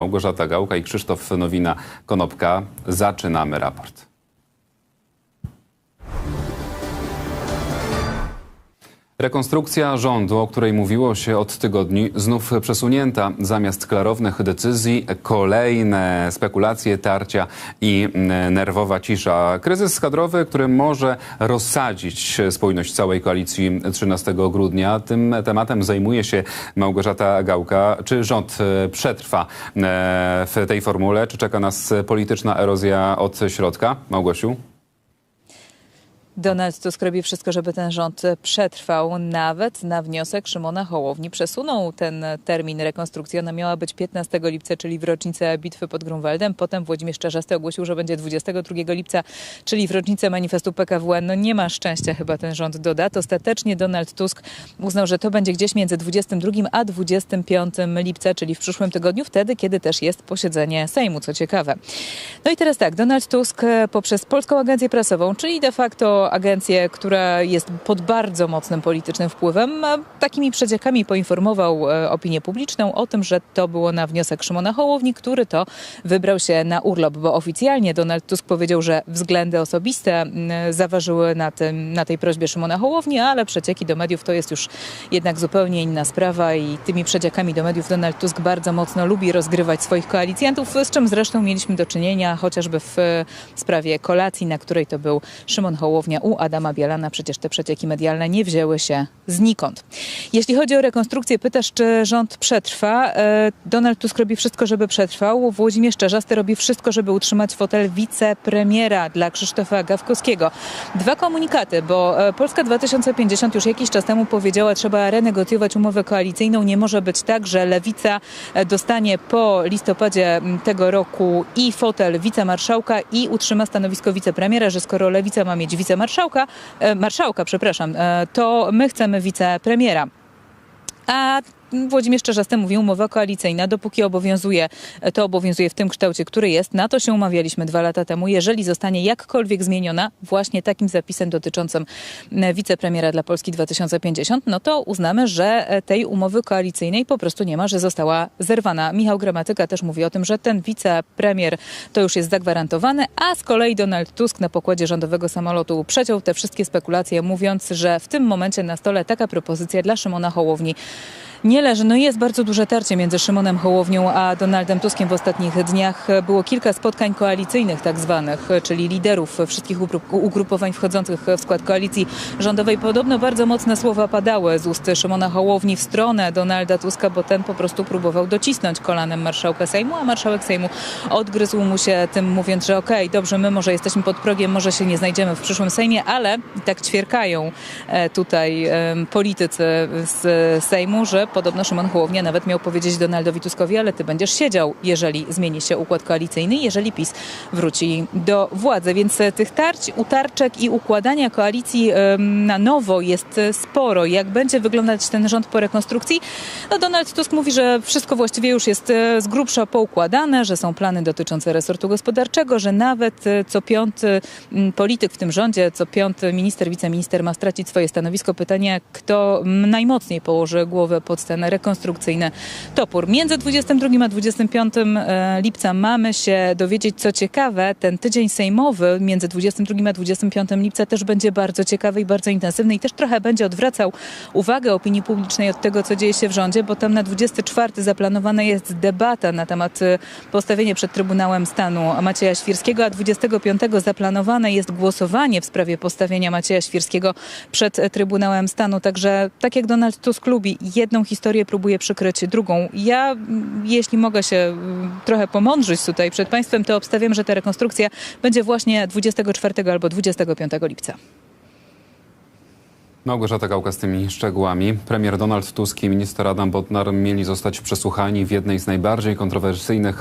Małgorzata Gałka i Krzysztof Nowina-Konopka. Zaczynamy raport. Rekonstrukcja rządu, o której mówiło się od tygodni, znów przesunięta. Zamiast klarownych decyzji, kolejne spekulacje, tarcia i nerwowa cisza. Kryzys kadrowy, który może rozsadzić spójność całej koalicji 13 grudnia. Tym tematem zajmuje się Małgorzata Gałka. Czy rząd przetrwa e, w tej formule? Czy czeka nas polityczna erozja od środka? Małgosiu? Donald Tusk robi wszystko, żeby ten rząd przetrwał. Nawet na wniosek Szymona Hołowni przesunął ten termin rekonstrukcji. Ona miała być 15 lipca, czyli w rocznicę bitwy pod Grunwaldem. Potem Włodzimierz Czarzasty ogłosił, że będzie 22 lipca, czyli w rocznicę manifestu PKWN. No nie ma szczęścia chyba ten rząd do dat. Ostatecznie Donald Tusk uznał, że to będzie gdzieś między 22 a 25 lipca, czyli w przyszłym tygodniu, wtedy, kiedy też jest posiedzenie Sejmu, co ciekawe. No i teraz tak, Donald Tusk e, poprzez Polską Agencję Prasową, czyli de facto agencję, która jest pod bardzo mocnym politycznym wpływem, takimi przeciekami poinformował e, opinię publiczną o tym, że to było na wniosek Szymona Hołowni, który to wybrał się na urlop, bo oficjalnie Donald Tusk powiedział, że względy osobiste zaważyły na, tym, na tej prośbie Szymona Hołowni, ale przecieki do mediów to jest już jednak zupełnie inna sprawa i tymi przeciekami do mediów Donald Tusk bardzo mocno lubi rozgrywać swoich koalicjantów, z czym zresztą mieliśmy do czynienia chociażby w e, sprawie kolacji, na której to był Szymon Hołownia u Adama Bielana. Przecież te przecieki medialne nie wzięły się znikąd. Jeśli chodzi o rekonstrukcję, pytasz, czy rząd przetrwa. E, Donald Tusk robi wszystko, żeby przetrwał. Włodzimierz Czarzasty robi wszystko, żeby utrzymać fotel wicepremiera dla Krzysztofa Gawkowskiego. Dwa komunikaty, bo e, Polska 2050 już jakiś czas temu powiedziała, trzeba renegocjować umowę koalicyjną. Nie może być tak, że Lewica e, dostanie po listopadzie tego roku i fotel wicemarszałka i utrzyma stanowisko wicepremiera, że skoro Lewica ma mieć wicemarszałka, e, marszałka, przepraszam, e, to my chcemy wicepremiera. A Włodzimierz Czarzasty mówił, umowa koalicyjna, dopóki obowiązuje, to obowiązuje w tym kształcie, który jest. Na to się umawialiśmy dwa lata temu. Jeżeli zostanie jakkolwiek zmieniona właśnie takim zapisem dotyczącym e, wicepremiera dla Polski 2050, no to uznamy, że e, tej umowy koalicyjnej po prostu nie ma, że została zerwana. Michał Gramatyka też mówi o tym, że ten wicepremier to już jest zagwarantowany, a z kolei Donald Tusk na pokładzie rządowego samolotu przeciął te wszystkie spekulacje, mówiąc, że w tym momencie na stole taka propozycja dla Szymona Hołowni nie leży. No jest bardzo duże tarcie między Szymonem Hołownią a Donaldem Tuskiem w ostatnich dniach. Było kilka spotkań koalicyjnych tak zwanych, czyli liderów wszystkich ugrupowań wchodzących w skład koalicji rządowej. Podobno bardzo mocne słowa padały z ust Szymona Hołowni w stronę Donalda Tuska, bo ten po prostu próbował docisnąć kolanem marszałka Sejmu, a marszałek Sejmu odgryzł mu się tym mówiąc, że okej, okay, dobrze, my może jesteśmy pod progiem, może się nie znajdziemy w przyszłym Sejmie, ale tak ćwierkają e, tutaj politycy z Sejmu, że podobno Szymon Hołownia nawet miał powiedzieć Donaldowi Tuskowi, ale ty będziesz siedział, jeżeli zmieni się układ koalicyjny, jeżeli PiS wróci do władzy. Więc e, tych tarć, utarczek i układania koalicji na nowo jest e, sporo. Jak będzie wyglądać ten rząd po rekonstrukcji? No Donald Tusk mówi, że wszystko właściwie już jest e, z grubsza poukładane, że są plany dotyczące resortu gospodarczego, że nawet co piąty polityk w tym rządzie, co piąty minister, wiceminister ma stracić swoje stanowisko. Pytanie, kto najmocniej położy głowę pod ten rekonstrukcyjny topór. Między 22 a 25 e, lipca mamy się dowiedzieć, co ciekawe, ten tydzień sejmowy między 22 a 25 lipca też będzie bardzo ciekawy i bardzo intensywny i też trochę będzie odwracał uwagę opinii publicznej od tego, co dzieje się w rządzie, bo tam na 24 zaplanowana jest debata na temat e, postawienia przed Trybunałem Stanu Macieja Świrskiego, a 25 zaplanowane jest głosowanie w sprawie postawienia Macieja Świrskiego przed Trybunałem Stanu. Także tak jak Donald Tusk lubi jedną historię próbuje przykryć drugą. Ja, jeśli mogę się trochę pomądrzyć tutaj przed Państwem, to obstawiam, że ta rekonstrukcja będzie właśnie 24 albo 25 lipca. Małgorzata Gałka z tymi szczegółami. Premier Donald Tusk i minister Adam Bodnar mieli zostać przesłuchani w jednej z najbardziej kontrowersyjnych